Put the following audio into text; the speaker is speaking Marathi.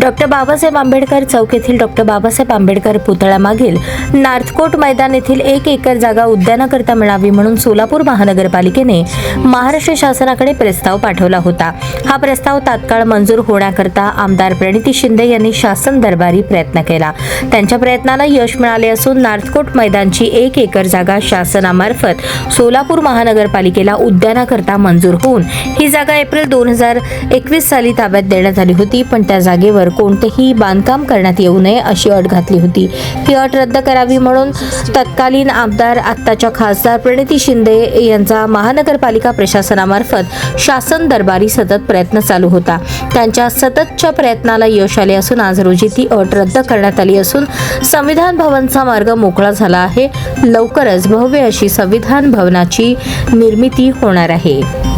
डॉक्टर बाबासाहेब आंबेडकर चौक येथील डॉक्टर बाबासाहेब आंबेडकर पुतळ्यामागील नार्थकोट मैदान येथील एक एकर जागा उद्यानाकरता मिळावी म्हणून सोलापूर महानगरपालिकेने महाराष्ट्र शासनाकडे प्रस्ताव पाठवला होता. हा प्रस्ताव तात्काळ मंजूर होण्याकरता आमदार प्रणिती शिंदे यांनी शासन दरबारी प्रयत्न केला. त्यांच्या प्रयत्नाला यश मिळाले असून नार्थकोट मैदानची एक एकर जागा शासनामार्फत सोलापूर महानगरपालिकेला उद्यानाकरता मंजूर होऊन ही जागा एप्रिल दोन हजार एकवीस साली ताब्यात देण्यात आली होती पण त्या जागेवर कोणतेही बांधकाम करण्यात येऊ नये अशी अट घातली होती. ही अट रद्द करावी म्हणून तत्कालीन आमदार आत्ताच्या खासदार प्रणिती शिंदे यांचा महानगरपालिका प्रशासनामार्फत शासन दरबारी सतत प्रयत्न चालू होता. त्यांच्या सततच्या प्रयत्नाला यश आले असून आज रोजी ती अट रद्द करण्यात आली असून संविधान भवनचा मार्ग मोकळा झाला आहे. लवकरच भव्य अशी संविधान भवनाची निर्मिती होणार आहे.